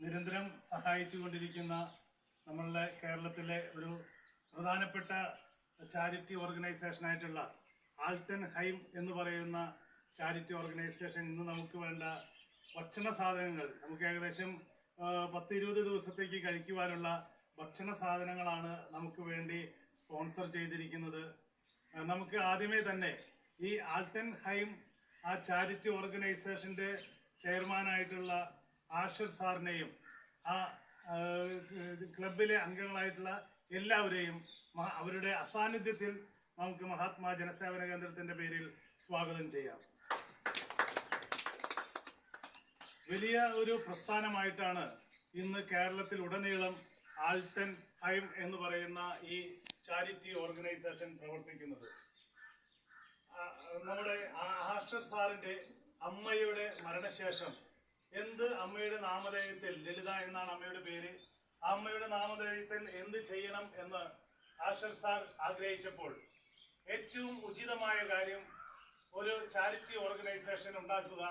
നിരന്തരം സഹായിച്ചുകൊണ്ടിരിക്കുന്ന നമ്മളുടെ കേരളത്തിലെ ഒരു പ്രധാനപ്പെട്ട ചാരിറ്റി ഓർഗനൈസേഷനായിട്ടുള്ള ആൾട്ടൻ ഹൈം എന്ന് പറയുന്ന ചാരിറ്റി ഓർഗനൈസേഷൻ ഇന്ന് നമുക്ക് വേണ്ട ഭക്ഷണ സാധനങ്ങൾ നമുക്ക് ഏകദേശം പത്ത് ഇരുപത് ദിവസത്തേക്ക് കഴിക്കുവാനുള്ള ഭക്ഷണ സാധനങ്ങളാണ് നമുക്ക് വേണ്ടി സ്പോൺസർ ചെയ്തിരിക്കുന്നത്. നമുക്ക് ആദ്യമേ തന്നെ ഈ ആൾട്ടൻ ഹൈം ആ ചാരിറ്റി ഓർഗനൈസേഷന്റെ ചെയർമാനായിട്ടുള്ള ആഷർ സാറിനെയും ആ ക്ലബിലെ അംഗങ്ങളായിട്ടുള്ള എല്ലാവരെയും അവരുടെ അസാന്നിധ്യത്തിൽ നമുക്ക് മഹാത്മാ ജനസേവന കേന്ദ്രത്തിന്റെ പേരിൽ സ്വാഗതം ചെയ്യാം. വലിയ ഒരു പ്രസ്ഥാനമായിട്ടാണ് ഇന്ന് കേരളത്തിൽ ഉടനീളം ആൾട്ടൻ ഹൈം എന്ന് പറയുന്ന ഈ ചാരിറ്റി ഓർഗനൈസേഷൻ പ്രവർത്തിക്കുന്നത്. നമ്മുടെ ആഷർ സാറിന്റെ അമ്മയുടെ മരണശേഷം എന്ത് അമ്മയുടെ നാമധേയത്തിൽ? ലളിത എന്നാണ് അമ്മയുടെ പേര്. ആ അമ്മയുടെ നാമധേയത്തിൽ എന്ത് ചെയ്യണം എന്ന് ആഷർ സാർ ആഗ്രഹിച്ചപ്പോൾ ഏറ്റവും ഉചിതമായ കാര്യം ഒരു ചാരിറ്റി ഓർഗനൈസേഷൻ ഉണ്ടാക്കുക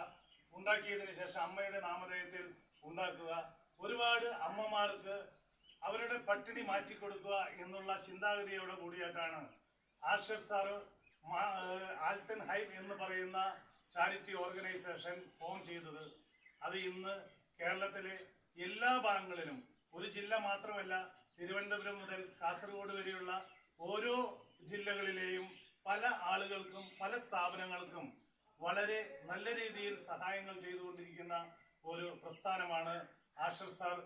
ഉണ്ടാക്കിയതിനു ശേഷം അമ്മയുടെ നാമധേയത്തിൽ ഉണ്ടാക്കുക ഒരുപാട് അമ്മമാർക്ക് അവരുടെ പട്ടിണി മാറ്റിക്കൊടുക്കുക എന്നുള്ള ചിന്താഗതിയോട് കൂടിയായിട്ടാണ് ആഷർ സാർ ആൾട്ടൻ ഹൈബ് എന്ന് പറയുന്ന ചാരിറ്റി ഓർഗനൈസേഷൻ ഫോം ചെയ്തത്. അത് ഇന്ന് കേരളത്തിലെ എല്ലാ ഭാഗങ്ങളിലും ഒരു ജില്ല മാത്രമല്ല തിരുവനന്തപുരം മുതൽ കാസർഗോഡ് വരെയുള്ള ഓരോ ജില്ലകളിലെയും പല ആളുകൾക്കും പല സ്ഥാപനങ്ങൾക്കും വളരെ നല്ല രീതിയിൽ സഹായങ്ങൾ ചെയ്തുകൊണ്ടിരിക്കുന്ന ഒരു പ്രസ്ഥാനമാണ് ആഷർ സാർ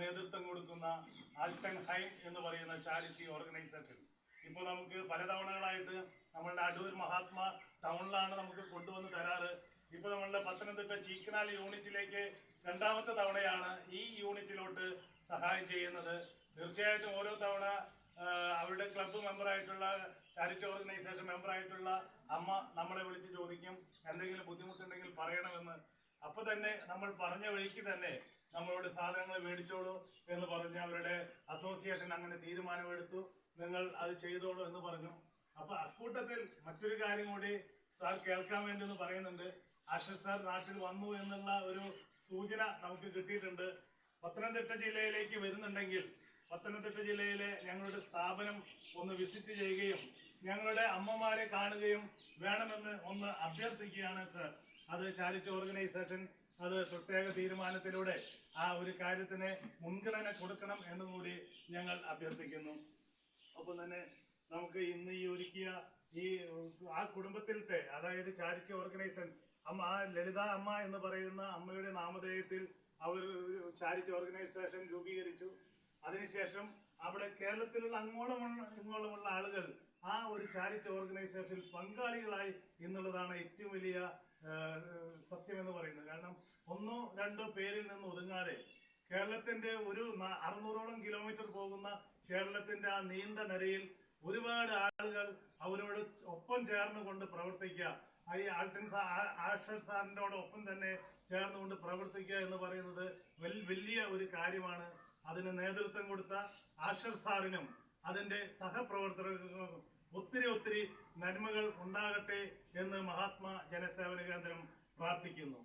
നേതൃത്വം കൊടുക്കുന്ന ആൽട്ടൻ ഹൈം എന്ന് പറയുന്ന ചാരിറ്റി ഓർഗനൈസേഷൻ. ഇപ്പോൾ നമുക്ക് പലതവണകളായിട്ട് നമ്മളുടെ അടൂർ മഹാത്മാ ടൗണിലാണ് നമുക്ക് കൊണ്ടുവന്ന് തരാറ് ഇപ്പൊ നമ്മളുടെ പത്തനംതിട്ട ചീക്കനാൽ യൂണിറ്റിലേക്ക് രണ്ടാമത്തെ തവണയാണ് ഈ യൂണിറ്റിലോട്ട് സഹായം ചെയ്യുന്നത്. തീർച്ചയായിട്ടും ഓരോ തവണ അവരുടെ ക്ലബ്ബ് മെമ്പറായിട്ടുള്ള ചാരിറ്റി ഓർഗനൈസേഷൻ മെമ്പറായിട്ടുള്ള അമ്മ നമ്മളെ വിളിച്ച് ചോദിക്കും എന്തെങ്കിലും ബുദ്ധിമുട്ടുണ്ടെങ്കിൽ പറയണമെന്ന്. അപ്പൊ തന്നെ നമ്മൾ പറഞ്ഞ വഴിക്ക് തന്നെ നമ്മളോട് സാധനങ്ങൾ മേടിച്ചോളൂ എന്ന് പറഞ്ഞ് അവരുടെ അസോസിയേഷൻ അങ്ങനെ തീരുമാനമെടുത്തു. നിങ്ങൾ അത് ചെയ്തോളൂ എന്ന് പറഞ്ഞു. അപ്പൊ അക്കൂട്ടത്തിൽ മറ്റൊരു കാര്യം കൂടി സാർ കേൾക്കാൻ വേണ്ടി എന്ന് പറയുന്നുണ്ട്. ആഷർ സാർ നാട്ടിൽ വന്നു എന്നുള്ള ഒരു സൂചന നമുക്ക് കിട്ടിയിട്ടുണ്ട്. പത്തനംതിട്ട ജില്ലയിലേക്ക് വരുന്നുണ്ടെങ്കിൽ പത്തനംതിട്ട ജില്ലയിലെ ഞങ്ങളുടെ സ്ഥാപനം ഒന്ന് വിസിറ്റ് ചെയ്യുകയും ഞങ്ങളുടെ അമ്മമാരെ കാണുകയും വേണമെന്ന് ഒന്ന് അഭ്യർത്ഥിക്കുകയാണ് സർ. അത് ചാരിറ്റി ഓർഗനൈസേഷൻ അത് പ്രത്യേക തീരുമാനത്തിലൂടെ ആ ഒരു കാര്യത്തിന് മുൻഗണന കൊടുക്കണം എന്നുകൂടി ഞങ്ങൾ അഭ്യർത്ഥിക്കുന്നു. ഒപ്പം തന്നെ നമുക്ക് ഇന്ന് ഈ ഒരുക്കിയ ഈ ആ കുടുംബത്തിലത്തെ അതായത് ചാരിറ്റി ഓർഗനൈസേഷൻ അമ്മ ആ ലളിത അമ്മ എന്ന് പറയുന്ന അമ്മയുടെ നാമധേയത്തിൽ അവർ ചാരിറ്റി ഓർഗനൈസേഷൻ രൂപീകരിച്ചു. അതിനുശേഷം അവിടെ കേരളത്തിലുള്ള അങ്ങോളമുള്ള ഇങ്ങോളമുള്ള ആളുകൾ ആ ഒരു ചാരിറ്റി ഓർഗനൈസേഷനിൽ പങ്കാളികളായി എന്നുള്ളതാണ് ഏറ്റവും വലിയ സത്യം എന്ന് പറയുന്നത്. കാരണം ഒന്നോ രണ്ടോ പേരിൽ നിന്ന് ഒതുങ്ങാതെ കേരളത്തിന്റെ ഒരു അറുന്നൂറോളം കിലോമീറ്റർ പോകുന്ന കേരളത്തിന്റെ ആ നീണ്ട നിരയിൽ ഒരുപാട് ആളുകൾ അവരോട് ഒപ്പം ചേർന്നുകൊണ്ട് പ്രവർത്തിക്കുക. ഈ ആഷർ സാറിനോട് ഒപ്പം തന്നെ ചേർന്നുകൊണ്ട് പ്രവർത്തിക്കുക എന്ന് പറയുന്നത് വലിയ ഒരു കാര്യമാണ്. അതിന് നേതൃത്വം കൊടുത്ത ആഷർ സാറിനും അതിന്റെ സഹപ്രവർത്തകർക്കും ഒത്തിരി ഒത്തിരി നന്മകൾ ഉണ്ടാകട്ടെ എന്ന് മഹാത്മാ ജനസേവന കേന്ദ്രം പ്രാർത്ഥിക്കുന്നു.